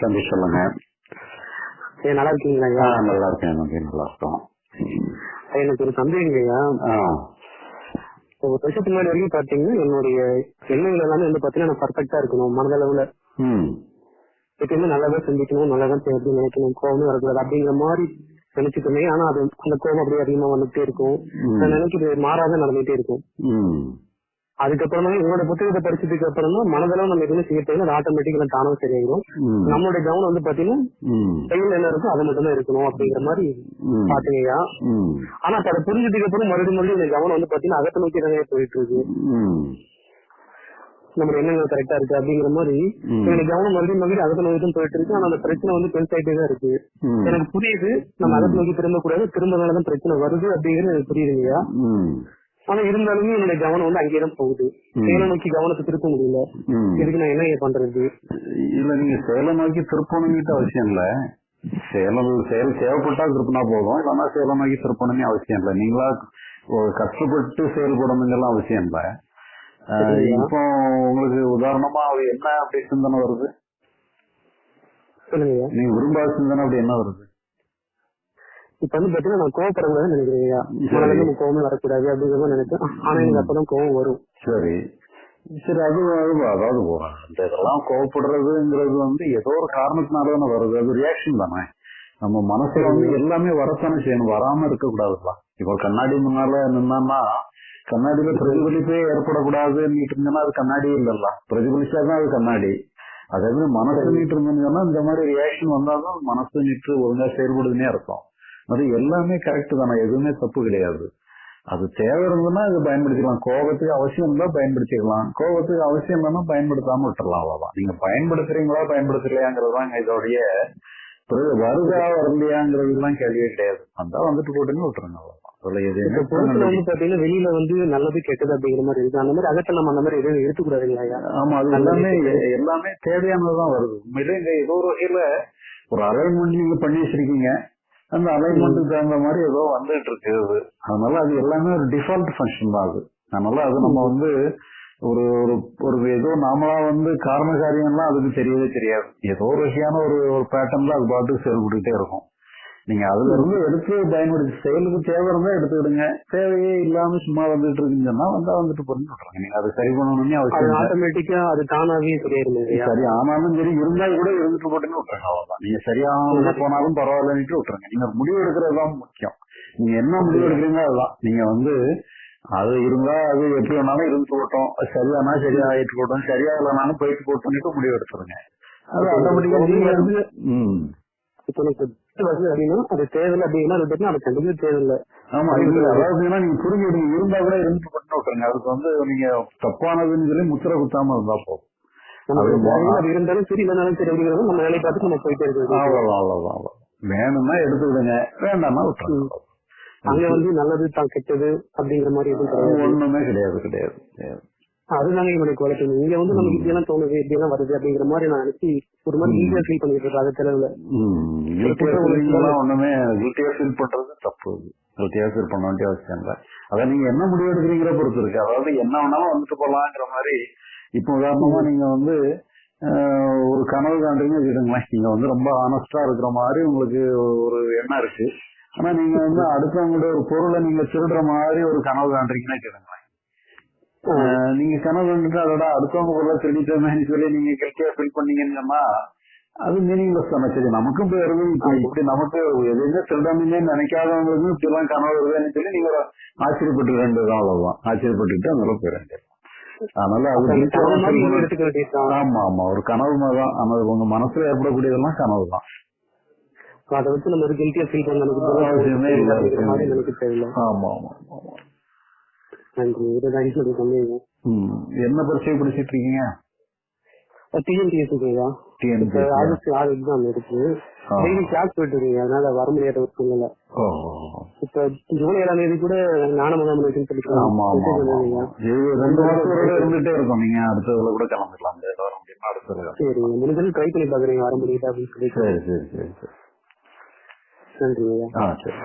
தம்பி சொல்லுங்க. நல்லா இருக்கீங்களா ஐயா? நல்லா இருக்கேன். தம்பி நல்லா இருக்கோம். எனக்கு ஒரு சந்தேகம் ஐயா. ஒரு வருஷத்துக்கு முன்னாடி வரைக்கும் பாத்தீங்கன்னா என்னுடைய எண்ணங்கள் எல்லாமே வந்து பாத்தீங்கன்னா நான் பர்ஃபெக்டா இருக்கணும் மனதளவுல. எப்பயுமே நல்லாதான் சிந்திக்கணும் நல்லாதான் செய்யறது நினைக்கணும் கோவமே வரக்கூடாது அப்படிங்கிற மாதிரி நினைச்சுக்கோமே ஆனா அது அந்த கோவம் அப்படியே அதிகமா வந்துட்டே இருக்கும். நான் நினைக்கிறது மாறாத நடந்துட்டே இருக்கும். அதுக்கப்புறமா உங்களோட புத்தகத்தை படிச்சதுக்கு அப்புறமா மனதளவு நம்ம எதுவுமே செய்ய தேவை ஆட்டோமேட்டிக்கா தானும் சரியாயிடும் நம்மளுடைய கவனம் வந்து பாத்தீங்கன்னா செயல் என்ன இருக்கோ அது மட்டும் தான் இருக்கணும் அப்படிங்கிற மாதிரி ம், ஆனா அதை புரிஞ்சதுக்கு அப்புறம் மறுபடியும் மறுபடியும் இந்த கவனம் வந்து பாத்தீங்கன்னா அகத்தை நோக்கி தானே போயிட்டு இருக்கு நம்ம எண்ணங்கள் கரெக்டா இருக்கு அப்படிங்கிற மாதிரி. எனக்கு கவனம் மறுபடியும் மறுபடியும் அகத்தை நோக்கி தான் போயிட்டு இருக்கு ஆனா அந்த பிரச்சனை வந்து பெருசாயிட்டே தான் இருக்கு. எனக்கு புரியுது. நம்ம அகத்தை நோக்கி திரும்ப கூடாது திரும்பனாலதான் பிரச்சனை வருது அப்படிங்கிறது எனக்கு புரியுதுங்கய்யா ம், ஆனா இருந்தாலுமே என்னுடைய கவனம் வந்து அங்கேயே தான் போகுது. ம். செயலை நோக்கி கவனத்தை திருப்ப முடியல. இதுக்கு நான் என்ன பண்றது? இல்ல நீங்க சேலை நோக்கி திருப்பணுங்கிட்ட அவசியம் இல்ல. சேலம் செயல் தேவைப்பட்டா திருப்பினா போதும். இல்லைன்னா சேலை நோக்கி திருப்பணும்னு அவசியம் இல்ல. நீங்களா கஷ்டப்பட்டு செயல்படணுங்கெல்லாம் அவசியம் இல்ல. இப்போ உங்களுக்கு உதாரணமா அது என்ன அப்படி சிந்தனை வருது? நீங்க விரும்பாத சிந்தனை அப்படி என்ன வருது? இப்ப வந்து பாத்தீங்கன்னா நான் கோவப்படக்கூடாதுன்னு நினைக்கிறேன் நம்ம கோவமே வரக்கூடாது அப்படிங்கிற மாதிரி நினைச்சேன். ஆனா எனக்கு அப்பதான் கோவம் வரும். சரி. சரி அது அது- அதாவது இந்த இதெல்லாம் கோவப்படுறதுங்கிறது வந்து ஏதோ ஒரு காரணத்தினால தானே வருது. அது ரியாக்ஷன் தானே. நம்ம மனசுல வந்து எல்லாமே வரத்தானே செய்யணும். வராம இருக்க கூடாதுல்ல இப்போ கண்ணாடி முன்னால நின்னா கண்ணாடியில பிரதிபலிப்பே ஏற்படக்கூடாதுன்னு இருந்ததுன்னா அது கண்ணாடி இல்லல்ல. பிரதிபலிச்சாதான் அது கண்ணாடி. அதே மாதிரி மனசு நீட்டு இருந்ததுன்னா இந்த மாதிரி ரியாக்ஷன் வந்தாதான் மனசு நீட்டு ஒழுங்கா செயல்படுதுன்னே அர்த்தம். அது எல்லாமே கரெக்ட் தானே. எதுவுமே தப்பு கிடையாது. அது தேவை இருந்ததுன்னா அதை பயன்படுத்திக்கலாம். கோபத்துக்கு அவசியம் இருந்தா பயன்படுத்திக்கலாம். கோபத்துக்கு அவசியம் இல்லைன்னா பயன்படுத்தாம விட்டுறலாம் அவ்வளவுதான். நீங்க பயன்படுத்துறீங்களா பயன்படுத்தலையாங்கிறது தான் இதோடைய பிறகு வருதா வரலையாங்கிறதுலாம் கேள்வியே கிடையாது. வந்தா வந்துட்டு போட்டுன்னு விட்டுருங்க அதுல எதுவுமே வந்து பாத்தீங்கன்னா வெளியில வந்து நல்லது கெட்டது அப்படிங்கிற மாதிரி இருக்கு. அந்த மாதிரி அகத்தை நம்ம அந்த மாதிரி எதுவும் எடுத்துக்கூடாதுங்களா ஆமா அது எல்லாமே எல்லாமே தேவையானதுதான் வருது. உண்மையிலே இந்த ஏதோ ஒரு வகையில ஒரு அலைன்மெண்ட் நீங்க பண்ணி வச்சிருக்கீங்க. அந்த அலைன்மெண்ட்டுக்கு தகுந்த மாதிரி ஏதோ வந்துட்டு இருக்கு அது. அதனால அது எல்லாமே ஒரு டிஃபால்ட் ஃபங்க்ஷன் தான் அது. அதனால அது நம்ம வந்து ஒரு ஒரு ஒரு ஏதோ நாமளா வந்து காரண காரியம்லாம் அதுக்கு தெரியவே தெரியாது. ஏதோ ஒரு வகையான ஒரு ஒரு பேட்டர்ன்ல அது பாட்டுக்கு செயல்பட்டுக்கிட்டே இருக்கும். நீங்க அதுல இருந்து எடுத்து பயன்படுத்தி செயலுக்கு தேவை இருந்தா எடுத்துக்கிடுங்க. தேவையே இல்லாம சும்மா வந்துட்டு இருக்குன்னு சொன்னா வந்தா வந்துட்டு போறேன்னு விட்டுருங்க நீங்க அதை சரி பண்ணணும்னு அவசியம். ஆட்டோமேட்டிக்கா அது தானாவே சரியாயிருங்க ஐயா சரி ஆனாலும் சரி இருந்தா கூட இருந்துட்டு போட்டுன்னு விட்டுருங்க அவ்வளவுதான். நீங்க சரியாம போனாலும் பரவாயில்லன்னுட்டு விட்டுருங்க. நீங்க முடிவு எடுக்கிறது தான் முக்கியம். நீங்க என்ன முடிவு எடுக்கிறீங்க அதுதான். நீங்க வந்து அது இருந்தா அது எப்படி வேணாலும் இருந்து போட்டோம். சரியானா சரியா ஆயிட்டு போட்டோம். சரியா இல்லைனாலும் போயிட்டு போட்டோம்னுட்டு முடிவு எடுத்துருங்க. அது ஆட்டோமேட்டிக்கா நீங்க வந்து இப்ப எனக்கு வருது அப்படின்னா அது தேவையில்லை அப்படின்னா அது பார்த்தீங்கன்னா அது கண்டிப்பா தேவையில்லை. ஆமா இது அதாவது என்ன, நீங்க புரிஞ்சுடுங்க இருந்தா கூட போட்டு விட்டுருங்க அதுக்கு வந்து நீங்க தப்பானதுன்னு சொல்லி முத்திர குத்தாம இருந்தா போதும். அது இருந்தாலும் சரி இல்லைனாலும் சரி அப்படிங்கிறது நம்ம வேலையை பார்த்து நம்ம போயிட்டே இருக்கிறது. அவ்வளவுதான் அவ்வளவுதான் வேணும்னா எடுத்துக்கிடுங்க வேண்டாம்னா விட்டுருங்க. அங்க வந்து நல்லது தான் கெட்டது அப்படிங்கிற மாதிரி எதுவும் ஒண்ணுமே கிடையாது கிடையாது கிடையாது. அதுதாங்க என்னுடைய குழப்பம் இங்க வந்து நமக்கு இப்படி எல்லாம் தோணுது இப்படி எல்லாம் வருது அப்படிங்கிற மாதிரி நான் நினைச்சு ஒரு மாதிரி ஈஸியா ஃபீல் பண்ணிட்டு இருக்கேன் அது தெரியல ஒண்ணுமே guilty-ஆ feel பண்றது தப்பு. guilty-ஆ feel பண்ண வேண்டிய அவசியம் இல்லை. அதான் நீங்க என்ன முடிவு எடுக்கிறீங்கிற பொறுத்து இருக்கு. அதாவது என்ன வேணாலும் வந்துட்டு போலாங்கிற மாதிரி இப்போ உதாரணமா நீங்க வந்து ஒரு கனவு காண்றீங்கன்னு வச்சுக்கோங்களேன். நீங்க வந்து ரொம்ப ஆனஸ்டா இருக்கிற மாதிரி உங்களுக்கு ஒரு எண்ணம் இருக்கு. ஆனா நீங்க வந்து அடுத்தவங்களுடைய ஒரு பொருளை நீங்க திருடுற மாதிரி ஒரு கனவு காண்றீங்கன்னு ஆஹ் நீங்க கனவு வந்துட்டு அதோட அடுத்தவங்க பொருளை திருடிட்டோமேன்னு சொல்லி நீங்க கெட்டியா ஃபீல் பண்ணீங்கன்னு அது மீனிங்லெஸ் தானே சரி நமக்கும் போயிருது இப்ப இப்படி நமக்கு எதுவுமே திருடாமீங்க நினைக்காதவங்களுக்கும் இப்படி எல்லாம் கனவு வருதுன்னு சொல்லி நீங்க ஆச்சரியப்பட்டு வேண்டியது அவ்வளவுதான். ஆச்சரியப்பட்டுட்டு அதனால போயிட வேண்டியது அதனால அது ஆமா ஆமா. ஒரு கனவு தான். ஆனா உங்க மனசுல ஏற்படக்கூடியதெல்லாம் கனவு தான். அதை வச்சு நம்ம ஒரு கில்ட்டியா ஃபீல் பண்ண நினைக்க தேவையில்லை ஆமா ஆமா ஆமா. நன்றி. இதுதான் என்னுடைய சந்தேகம் ம். என்ன பரிசை படிச்சிட்டு இருக்கீங்க. இப்ப ஆகஸ்ட் ஆறு எக்ஸாம் இருக்கு. டெய்லி கிளாஸ் போயிட்டு இருக்கீங்க அதனால வர முடியாத ஒரு சூழ்நிலை. இப்ப ஜூன் ஏழாம் தேதி கூட ஞான முகாம் இருக்குன்னு சொல்லி. இது ரெண்டு மாசம் இருந்துட்டே இருக்கும். நீங்க அடுத்ததுல கூட கிளம்பிக்கலாம் இது வர முடியும் அடுத்தது சரி முடிஞ்சது ட்ரை பண்ணி பாக்குறீங்க வர முடியுதா அப்படின்னு சொல்லி சரி சரி சரி நன்றி ஆ சரி.